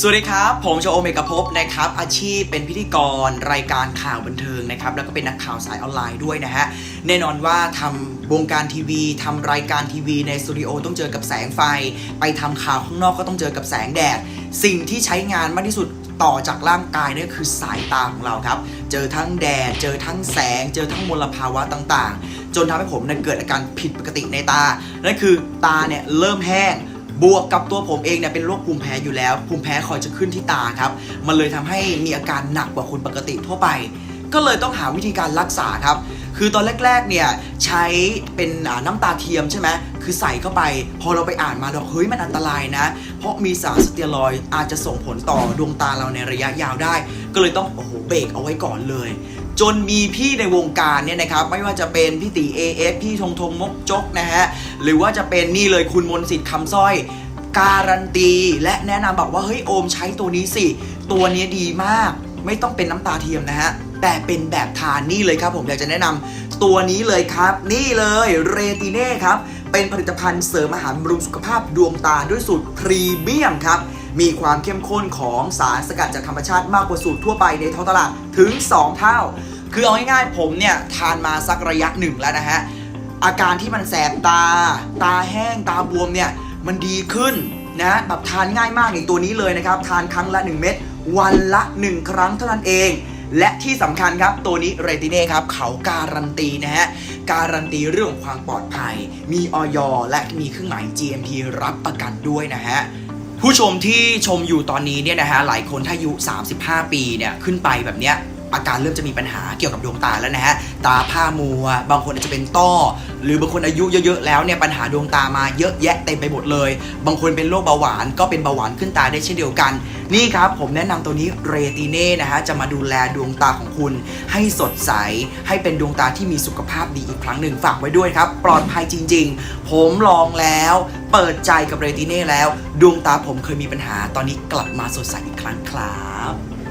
สวัสดีครับ ผมโชโอเมกภพนะครับ อาชีพเป็นพิธีกรรายการข่าวบันเทิงนะครับ แล้วก็เป็นนักข่าวสายออนไลน์ด้วยนะฮะ แน่นอนว่าทำวงการทีวีทำรายการทีวีในสตูดิโอต้องเจอกับแสงไฟ ไปทำข่าวข้างนอกก็ต้องเจอกับแสงแดด สิ่งที่ใช้งานมากที่สุดต่อจากร่างกายนี่คือสายตาของเราครับ เจอทั้งแดด เจอทั้งแสง เจอทั้งมลภาวะต่างๆ จนทำให้ผมเนี่ยเกิดอาการผิดปกติในตา นั่นคือตาเนี่ยเริ่มแห้ง บวกกับตัวผมเองเนี่ยเป็นโรคภูมิแพ้อยู่แล้ว ภูมิแพ้คอยจะขึ้นที่ตาครับ มันเลยทำให้มีอาการหนักกว่าคนปกติทั่วไป ก็เลยต้องหาวิธีการรักษาครับ คือตอนแรกๆเนี่ยใช้เป็นน้ำตาเทียมใช่ไหมคือใส่เข้าไป พอเราไปอ่านมาเราเฮ้ยมันอันตรายนะ เพราะมีสารสเตียรอยอาจจะส่งผลต่อดวงตาเราในระยะยาวได้ ก็เลยต้องโอ้โหเบรกเอาไว้ก่อนเลยจนมีพี่ในวงการเนี่ยนะครับไม่ว่าจะเป็นพี่ตี AF พี่ธงธงมกจกนะฮะหรือว่าจะเป็นนี่เลยคุณมนสิทธิ์คำสร้อย การันตีและแนะนำบอกว่าเฮ้ยโอมใช้ตัวนี้สิ ตัวนี้ดีมาก ไม่ต้องเป็นน้ำตาเทียมนะฮะแต่เป็นแบบทานนี่เลยครับผมอยากจะแนะนำตัวนี้เลยครับ นี่เลยเรติเน่ครับเป็นผลิตภัณฑ์เสริมอาหารบำรุงสุขภาพดวงตาด้วยสูตรพรีเมียมครับมีความเข้มข้นของสารสกัดจากธรรมชาติมากกว่าสูตรทั่วไปในท้องตลาดถึง 2 เท่า คือเอาง่ายๆผมเนี่ยทานมาสักระยะหนึ่งแล้วนะฮะอาการที่มันแสบตา ตาแห้งตาบวมเนี่ย มันดีขึ้นนะแบบทานง่ายมากอย่างตัวนี้เลยนะครับ ทานครั้งละ 1 เม็ดวันละ 1 ครั้งเท่านั้นเอง และที่สำคัญครับตัวนี้เรติเน่ครับเขาการันตีนะฮะการันตีเรื่องของความปลอดภัย มีออยและมีเครื่องหมาย GMP รับประกันด้วยนะฮะผู้ชมที่ชมอยู่ตอนนี้เนี่ยนะฮะหลายคนถ้าอายุ 35 ปีเนี่ยขึ้นไปแบบเนี้ย อาการเริ่มจะมีปัญหาเกี่ยวกับดวงตาแล้วนะฮะตาผ้ามัว บางคนอาจจะเป็นต้อ หรือบางคนอายุเยอะๆแล้วเนี่ยปัญหาดวงตามาเยอะแยะเต็มไปหมดเลย บางคนเป็นโรคเบาหวานก็เป็นเบาหวานขึ้นตาได้เช่นเดียวกัน นี่ครับผมแนะนำตัวนี้เรติเน่นะฮะจะมาดูแลดวงตาของคุณ ให้สดใสให้เป็นดวงตาที่มีสุขภาพดีอีกครั้งหนึ่งฝากไว้ด้วยครับ ปลอดภัยจริง ๆ ผมลองแล้ว เปิดใจกับเรติเน่แล้ว ดวงตาผมเคยมีปัญหาตอนนี้กลับมาสดใสอีกครั้งครับ